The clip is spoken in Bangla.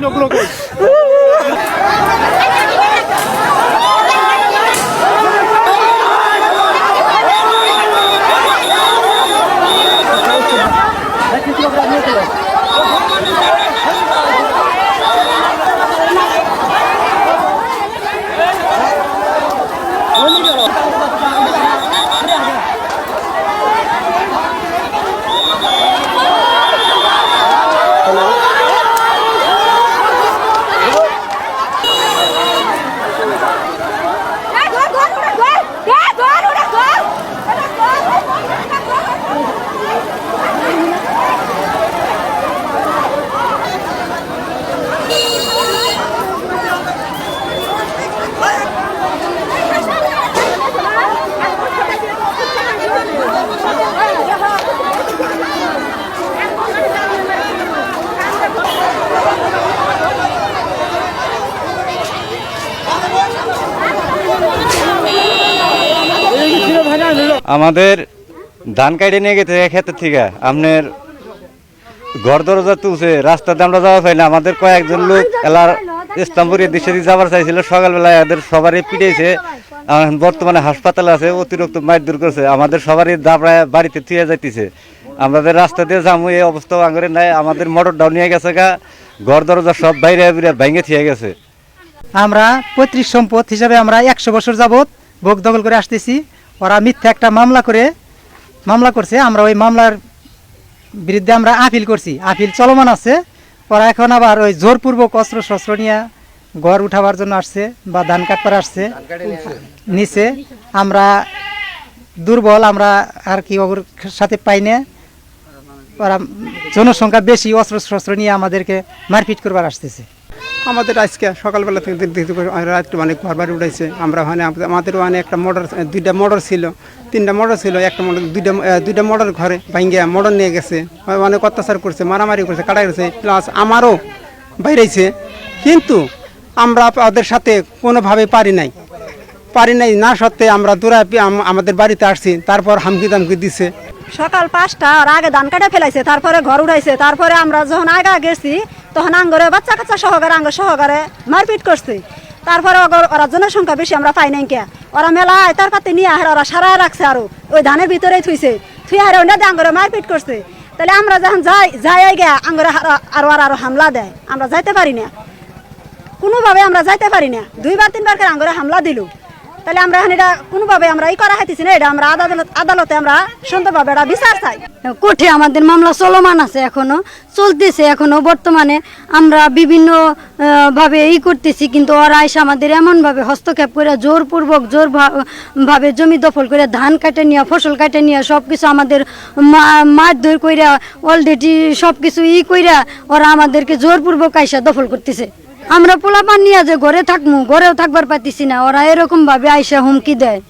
no creo que. আমাদের ধান কাটে নিয়ে গেছে ক্ষেতের থেকে। আপনার ঘর দরজা তুলছে রাস্তাতে আমরা যাওয়া পাই না। আমাদের কয়েকজন লোক এলার ইসলামপুরের দেশে যাওয়ার চাইছিল। সকালবেলায় এদের সবারই এখন বর্তমানে হাসপাতালে আছে, অতিরিক্ত মারধর করছে। আমাদের সবারই দাবড়ায় বাড়িতে থুয়ে যাইতেছে। আমাদের রাস্তা দিয়ে যাব এই অবস্থা আঙরে নাই। আমাদের মোটর ডাউন নিয়ে গেছে গা। ঘর দরজা সব বাইরে বাইরে ভেঙে থিয়ে গেছে। আমরা পৈতৃক সম্পদ হিসাবে আমরা একশো বছর যাবত ভোগ দখল করে আসতেছি। ওরা মিথ্যা একটা মামলা করে, মামলা করছে। আমরা ওই মামলার বিরুদ্ধে আমরা আপিল করছি। আপিল চলমান আছে। ওরা এখন আবার ওই জোরপূর্বক অস্ত্র শস্ত্র নিয়ে ঘর উঠাবার জন্য আসছে বা ধান কাটবার আসছে। নিচে আমরা দুর্বল, আমরা আর কি ওর সাথে পাই না। ওরা জনসংখ্যা বেশি অস্ত্র শস্ত্র নিয়ে আমাদেরকে মারপিট করবার আসতেছে। আমাদের আজকে সকালবেলা থেকে দেখতে রাত্রে অনেক ঘর বাড়ি উঠেছে আমরা ওখানে আমাদের ওখানে একটা মোটর দুইটা মোটর ছিল। তিনটা মোটর ছিল, একটা মোটর দুইটা দুইটা মোটর ঘরে ভাঙ্গিয়া মোটর নিয়ে গেছে। অনেক অত্যাচার করছে, মারামারি করছে কাটা গেছে প্লাস আমারও বাইরেছে। কিন্তু আমরা ওদের সাথে কোনোভাবে পারি নাই। পারি নাই, না সত্ত্বে আমরা দূরা আমাদের বাড়িতে আসছি, তারপর হামকি দামকি দিছে। সকাল পাঁচটা আগে ধান কাটা ফেলাইছে, তারপরে ঘর উঠাইছে তারপরে আমরা যখন আগা গেছি তখন আঙ্গরে, বাচ্চা কাচ্চা সহকারে, আঙ্গ সহকারে মারপিট করছে। তারপরে ওরা জনসংখ্যা বেশি, আমরা পাই নাই কে। ওরা মেলা তার পাতে নিয়ে হারে ওরা সারায় রাখছে আরও। ওই ধানের ভিতরে থুইছে। থুই হারে ওটা আঙ্গরে মারপিট করছে। তাহলে আমরা যখন যাই যাই গে আঙ্গরে আরও আর আরও হামলা দেয়। আমরা যাইতে পারি না। কোনোভাবে আমরা যাইতে পারি না। দুইবার তিনবার করে আঙ্গরে হামলা দিল। তাহলে আমরা এখন এটা কোনোভাবে আমরা ই করা হাইতেছি না, এটা আমরা আদালত আদালতে আমরা সুন্দরভাবে এটা বিচার চাই। কোর্টে আমাদের মামলা চলমান আছে এখনও, চলতেছে এখনও। বর্তমানে আমরা বিভিন্ন ভাবে ই করতেছি, কিন্তু ওরা এসে আমাদের এমনভাবে হস্তক্ষেপ করে জোরপূর্বক জোর ভাবে জমি দখল করে ধান কাটে নিয়ে, ফসল কাটে নিয়ে সব কিছু আমাদের মারধর কইরা অলরেডি সব কিছু ই কইরা ওরা আমাদেরকে জোরপূর্বক আইসা দখল করতেছে। আমরা পোলাপান নিয়ে যে ঘরে থাকমু, ঘরেও থাকবার পাইতেছি না। ওরা এরকম ভাবে আইসা হুমকি দেয়।